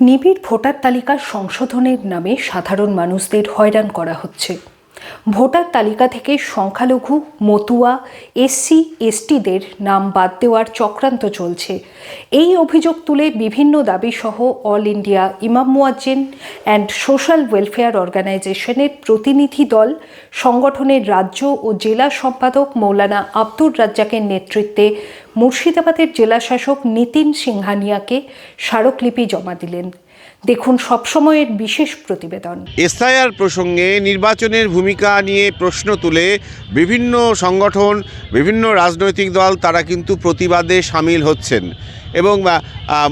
নিবিড় ভোটার তালিকা সংশোধনের নামে সাধারণ মানুষদের হয়রান করা হচ্ছে। ভোটার তালিকা থেকে সংখ্যালঘু, মতুয়া, এসসি, এসটিদের নাম বাদ দেওয়ার চক্রান্ত চলছে। এই অভিযোগ তুলে বিভিন্ন দাবিসহ অল ইন্ডিয়া, ইমাম মুয়াজ্জিন অ্যান্ড সোশ্যাল ওয়েলফেয়ার অর্গানাইজেশনের প্রতিনিধি দল, সংগঠনের রাজ্য ও জেলা সম্পাদক মৌলানা আব্দুর রাজ্জাকের নেতৃত্বে মুর্শিদাবাদের জেলাশাসক নিতিন সিংহানিয়াকে স্মারকলিপি জমা দিলেন। দেখুন সবসময়ের বিশেষ প্রতিবেদন। এসআইআর প্রসঙ্গে নির্বাচনের ভূমিকা নিয়ে প্রশ্ন তুলে বিভিন্ন সংগঠন, বিভিন্ন রাজনৈতিক দল তারা কিন্তু প্রতিবাদে সামিল হচ্ছেন এবং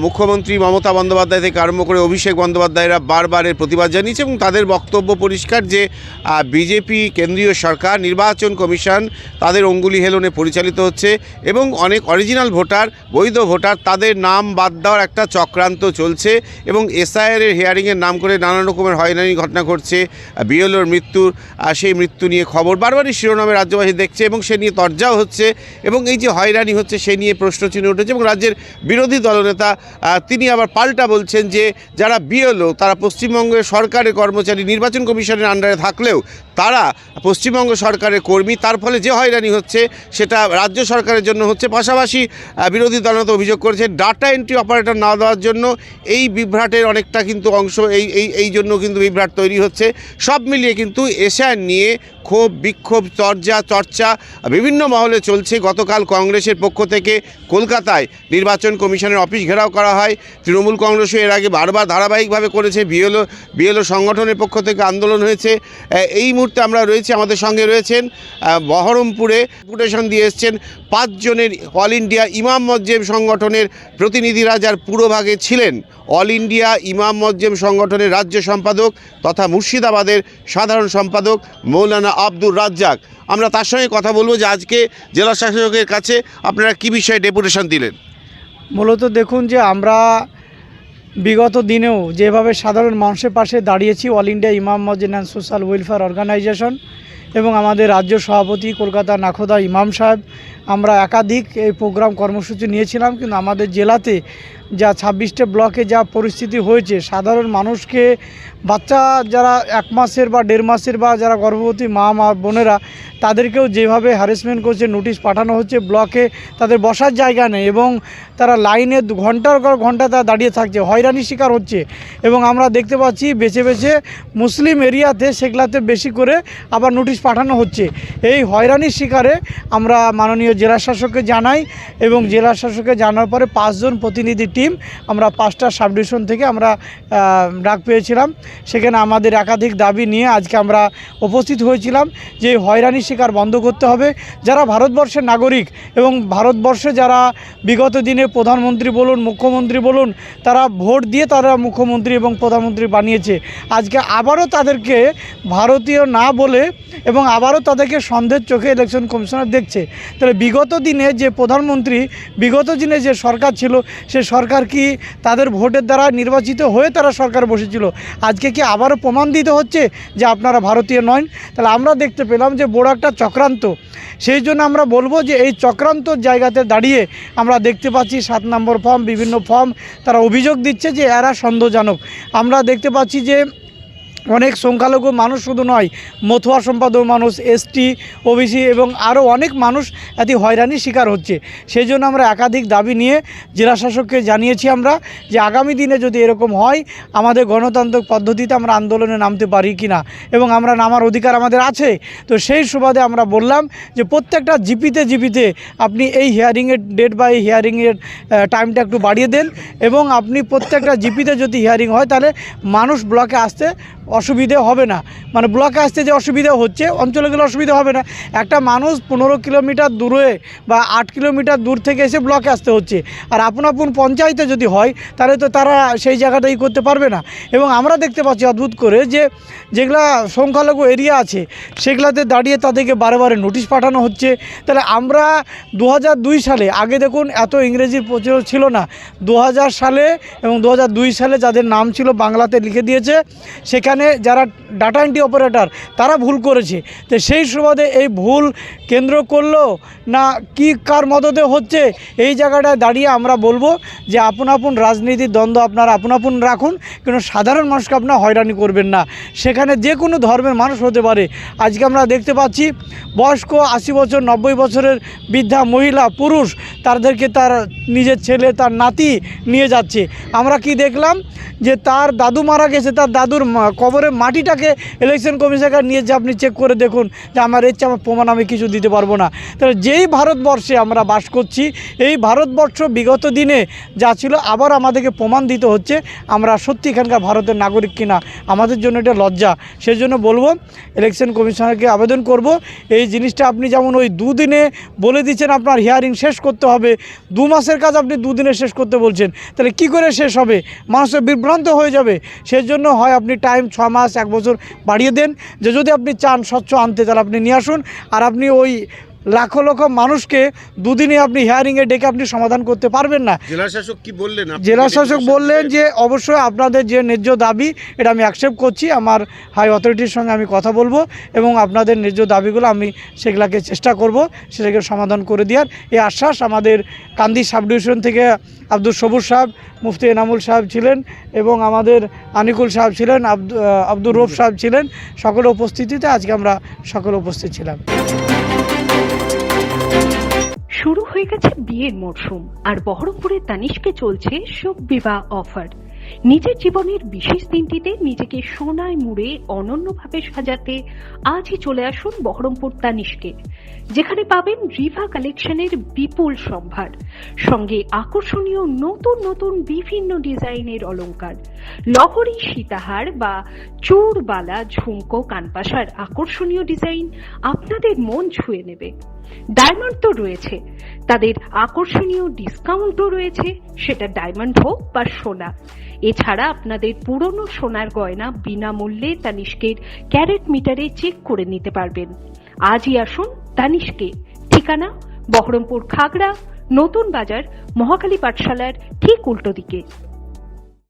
মুখ্যমন্ত্রী মমতা বন্দ্যোপাধ্যায় থেকে আরম্ভ করে অভিষেক বন্দ্যোপাধ্যায়রা বারবার এর প্রতিবাদ জানিয়েছে এবং তাদের বক্তব্য পরিষ্কার যে বিজেপি কেন্দ্রীয় সরকার, নির্বাচন কমিশন তাদের অঙ্গুলি হেলনে পরিচালিত হচ্ছে এবং অনেক অরিজিনাল ভোটার, বৈধ ভোটার তাদের নাম বাদ দেওয়ার একটা চক্রান্ত চলছে এবং এসআইআর এর হিয়ারিংয়ের নাম করে নানা রকমের হয়রানি ঘটনা ঘটছে বিএলওর মৃত্যুর সেই মৃত্যু নিয়ে খবর। বারবারই শিরোনামে রাজ্যবাসী দেখছে এবং সে নিয়ে তর্জাও হচ্ছে এবং এই যে হয়রানি হচ্ছে সে নিয়ে প্রশ্ন প্রশ্নচিহ্ন উঠেছে এবং রাজ্যের বিরোধী দলনেতা তিনি আবার পাল্টা বলছেন যে যারা বিএলও তারা পশ্চিমবঙ্গের সরকারের কর্মচারী, নির্বাচন কমিশনের আন্ডারে থাকলেও তারা পশ্চিমবঙ্গ সরকারের কর্মী, তার ফলে যে হয়রানি হচ্ছে সেটা রাজ্য সরকারের জন্য হচ্ছে। পাশাপাশি বিরোধী দলনেতা অভিযোগ করেছে, ডাটা এন্ট্রি অপারেটর না দেওয়ার জন্য এই বিভ্রাটের অনেকটা কিন্তু অংশ এই এই এই জন্য কিন্তু বিভ্রাট তৈরি হচ্ছে। সব মিলিয়ে কিন্তু এশিয়ান নিয়ে ক্ষোভ, বিক্ষোভ চর্চা চর্চা, বিভিন্ন মহলে চলছে। গতকাল কংগ্রেসের পক্ষ থেকে কলকাতায় নির্বাচন কমিশনের অফিস ঘেরাও করা হয়। তৃণমূল কংগ্রেসও এর আগে বারবার ধারাবাহিকভাবে করেছে। বিএলও বিএলও সংগঠনের পক্ষ থেকে আন্দোলন হয়েছে। এই মুহূর্তে আমরা রয়েছি, আমাদের সঙ্গে রয়েছেন বহরমপুরে ডেপুটেশন দিয়ে এসছেন পাঁচজনের অল ইন্ডিয়া ইমাম মজ্জেব সংগঠনের প্রতিনিধিরা যার পুরোভাগে ছিলেন। অল ইন্ডিয়া ইমাম মজ্জেম সংগঠনের রাজ্য সম্পাদক তথা মুর্শিদাবাদের সাধারণ সম্পাদক মৌলানা আব্দুর রাজ্জাক। আমরা তার সঙ্গে কথা বলব যে আজকে জেলা শাসকের কাছে আপনারা কি বিষয়ে ডেপুটেশন দিলেন? মূলত দেখুন যে আমরা বিগত দিনেও যেভাবে সাধারণ মানুষের পাশে দাঁড়িয়েছি, অল ইন্ডিয়া ইমাম মসজিদ অ্যান্ড সোশ্যাল ওয়েলফেয়ার অর্গানাইজেশন এবং আমাদের রাজ্য সভাপতি কলকাতা নাখোদা ইমাম সাহেব আমরা একাধিক এই প্রোগ্রাম কর্মসূচি নিয়েছিলাম, কিন্তু আমাদের জেলাতে যা ছাব্বিশটা ব্লকে যা পরিস্থিতি হয়েছে, সাধারণ মানুষকে, বাচ্চা যারা এক মাসের বা দেড় মাসের বা যারা গর্ভবতী মা মা বোনেরা, তাদেরকেও যেভাবে হ্যারাসমেন্ট করছে নোটিশ পাঠানো হচ্ছে, ব্লকে তাদের বসার জায়গা নেই এবং তারা লাইনে ঘণ্টার পর ঘণ্টা তারা দাঁড়িয়ে থাকছে হয়রানির শিকার হচ্ছে এবং আমরা দেখতে পাচ্ছি বেছে বেছে মুসলিম এরিয়াতে সেগুলাতে বেশি করে আবার নোটিশ পাঠানো হচ্ছে। এই হয়রানির শিকারে আমরা মাননীয় জেলা শাসককে জানাই এবং জেলা শাসককে জানার পরে পাঁচজন প্রতিনিধি টিম আমরা পাঁচটা সাব ডিভিশন থেকে আমরা ডাক পেয়েছিলাম। সেখানে আমাদের একাধিক দাবি নিয়ে আজকে আমরা উপস্থিত হয়েছিলাম যে এই হয়রানির শিকার বন্ধ করতে হবে। যারা ভারতবর্ষের নাগরিক এবং ভারতবর্ষে যারা বিগত দিনে প্রধানমন্ত্রী বলুন, মুখ্যমন্ত্রী বলুন, তারা ভোট দিয়ে তারা মুখ্যমন্ত্রী এবং প্রধানমন্ত্রী বানিয়েছে। আজকে আবারও তাদেরকে ভারতীয় না বলে এবং আবারও তাদেরকে সন্দেহের চোখে ইলেকশন কমিশনার দেখছে। তাহলে বিগত দিনে যে প্রধানমন্ত্রী, বিগত দিনে যে সরকার ছিল, সে সরকার কি তাদের ভোটের দ্বারা নির্বাচিত হয়ে তারা সরকার বসেছিল? আজকে কি আবারও প্রমাণ দিতে হচ্ছে যে আপনারা ভারতীয় নয় তাহলে আমরা দেখতে পেলাম যে বড় একটা চক্রান্ত। সেই জন্য আমরা বলব যে এই চক্রান্ত জায়গাতে দাঁড়িয়ে আমরা দেখতে পাচ্ছি সাত নম্বর ফর্ম, বিভিন্ন ফর্ম, তারা অভিযোগ দিচ্ছে যে এরা সন্দেহজনক। আমরা দেখতে পাচ্ছি যে অনেক সংখ্যালঘু মানুষ শুধু নয়, মথুয়া সম্পাদক মানুষ এসটি ওবিসি এবং আরও অনেক মানুষ এত হয়রানির শিকার হচ্ছে। সেই জন্য আমরা একাধিক দাবি নিয়ে জেলা শাসককে জানিয়েছি আমরা যে আগামী দিনে যদি এরকম হয়, আমাদের গণতান্ত্রিক পদ্ধতিতে আমরা আন্দোলনে নামতে পারি কি না এবং আমরা নামার অধিকার আমাদের আছে। তো সেই সুবাদে আমরা বললাম যে প্রত্যেকটা জিপিতে জিপিতে আপনি এই হিয়ারিংয়ের ডেট বা এই হিয়ারিংয়ের টাইমটা একটু বাড়িয়ে দেন এবং আপনি প্রত্যেকটা জিপিতে যদি হিয়ারিং হয়, তাহলে মানুষ ব্লকে আসতে অসুবিধে হবে না। মানে ব্লকে আসতে যে অসুবিধা হচ্ছে, অঞ্চলে গেলে অসুবিধা হবে না। একটা মানুষ পনেরো কিলোমিটার দূরে বা আট কিলোমিটার দূর থেকে এসে ব্লকে আসতে হচ্ছে। আর আপন আপন পঞ্চায়েতে যদি হয়, তাহলে তো তারা সেই জায়গাটাই করতে পারবে না। এবং আমরা দেখতে পাচ্ছি অদ্ভুত করে যে যেগুলা সংখ্যালঘু এরিয়া আছে, সেগুলাতে দাঁড়িয়ে তাদেরকে বারে বারে নোটিশ পাঠানো হচ্ছে। তাহলে আমরা দু হাজার দুই সালে, আগে দেখুন এত ইংরেজির প্রচলন ছিল না। দু হাজার সালে এবং দু হাজার দুই সালে যাদের নাম ছিল বাংলাতে লিখে দিয়েছে, সেখানে সেখানে যারা ডাটা এন্ট্রি অপারেটর তারা ভুল করেছে। তো সেই সুবাদে এই ভুল কেন্দ্র করল না কি কার মদতে হচ্ছে, এই জায়গাটায় দাঁড়িয়ে আমরা বলব যে আপন আপন রাজনীতির দ্বন্দ্ব আপনারা আপন আপন রাখুন কিন্তু সাধারণ মানুষকে আপনারা হয়রানি করবেন না। সেখানে যে কোনো ধর্মের মানুষ হতে পারে। আজকে আমরা দেখতে পাচ্ছি, বয়স্ক আশি বছর, নব্বই বছরের বৃদ্ধা মহিলা, পুরুষ, তাদেরকে তার নিজের ছেলে, তার নাতি নিয়ে যাচ্ছে। আমরা কি দেখলাম যে তার দাদু মারা গেছে, তার দাদুর কবরের মাটিটাকে ইলেকশন কমিশনকে নিয়ে যে আপনি চেক করে দেখুন যে আমার ইচ্ছা আমার প্রমাণ আমি কিছু দিতে পারব না। তাহলে যেই ভারতবর্ষে আমরা বাস করছি, এই ভারতবর্ষ বিগত দিনে যা ছিল আবার আমাদেরকে প্রমাণ দিতে হচ্ছে, আমরা সত্যি এখানকার ভারতের নাগরিক কিনা, আমাদের জন্য এটা লজ্জা। সেই জন্য বলব ইলেকশন কমিশনারকে আবেদন করব। এই জিনিসটা আপনি যেমন ওই দুদিনে বলে দিচ্ছেন আপনার হিয়ারিং শেষ করতে হবে, দু মাসের কাজ আপনি দুদিনে শেষ করতে বলছেন, তাহলে কি করে শেষ হবে? মানুষের বিভ্রান্ত হয়ে যাবে। সেই জন্য হয় আপনি টাইম ছ মাস এক বছর বাড়িয়ে দেন। যে যদি আপনি চান স্বচ্ছ আনতে, তাহলে আপনি নিয়ে আসুন। আর আপনি ওই লাখো লক্ষ মানুষকে দুদিনে আপনি হিয়ারিংয়ে ডেকে আপনি সমাধান করতে পারবেন না। জেলা শাসক কি বললেন? আপনি জেলা কি শাসক নির্দেশ বললেন যে অবশ্যই আপনাদের যে ন্যায্য দাবি এটা আমি অ্যাকসেপ্ট করছি। আমার হাই অথরিটির সঙ্গে আমি কথা বলব এবং আপনাদের ন্যায্য দাবিগুলো আমি সেগুলাকে চেষ্টা করব সেটাকে সমাধান করে দেওয়ার। এই আশ্বাস আমাদের কান্দি সাব ডিভিশন থেকে আব্দুল সবুজ সাহেব মুফতি এনামুল সাহেব ছিলেন এবং আমাদের আনিকুল সাহেব ছিলেন আব্দুর রৌফ সাহেব ছিলেন। সকলের উপস্থিতিতে আজকে আমরা সকলে উপস্থিত ছিলাম। শুরু হয়ে গেছে বিয়ের মরশুম আর বহরমপুরের তানিষ্কে চলছে শোক বিবাহ অফার। নিজের জীবনের বিশেষ দিনটিতে নিজেকে সোনায় মুড়ে অনন্যভাবে সাজাতে আজই চলে আসুন বহরমপুর তানিশকে যেখানে পাবেন রিভা কালেকশনের বিপুল সম্ভার, সঙ্গে আকর্ষণীয় নতুন নতুন বিভিন্ন ডিজাইনের অলঙ্কার লহরী, সীতাহার বা চূড়বালা ঝুমকো, কানপাশার আকর্ষণীয় ডিজাইন আপনাদের মন ছুঁয়ে নেবে। ডায়মন্ড তো রয়েছে, তাদের আকর্ষণীয় ডিসকাউন্টও রয়েছে, সেটা ডায়মন্ড হোক বা সোনা। এছাড়া আপনাদের পুরনো সোনার গয়না বিনামূল্যে তানিষ্কের ক্যারেট মিটারে চেক করে নিতে পারবেন। আজই আসুন তানিষ্কে। ঠিকানা, বহরমপুর খাগড়া, নতুন বাজার, মহাকালী পাঠশালার ঠিক উল্টো দিকে।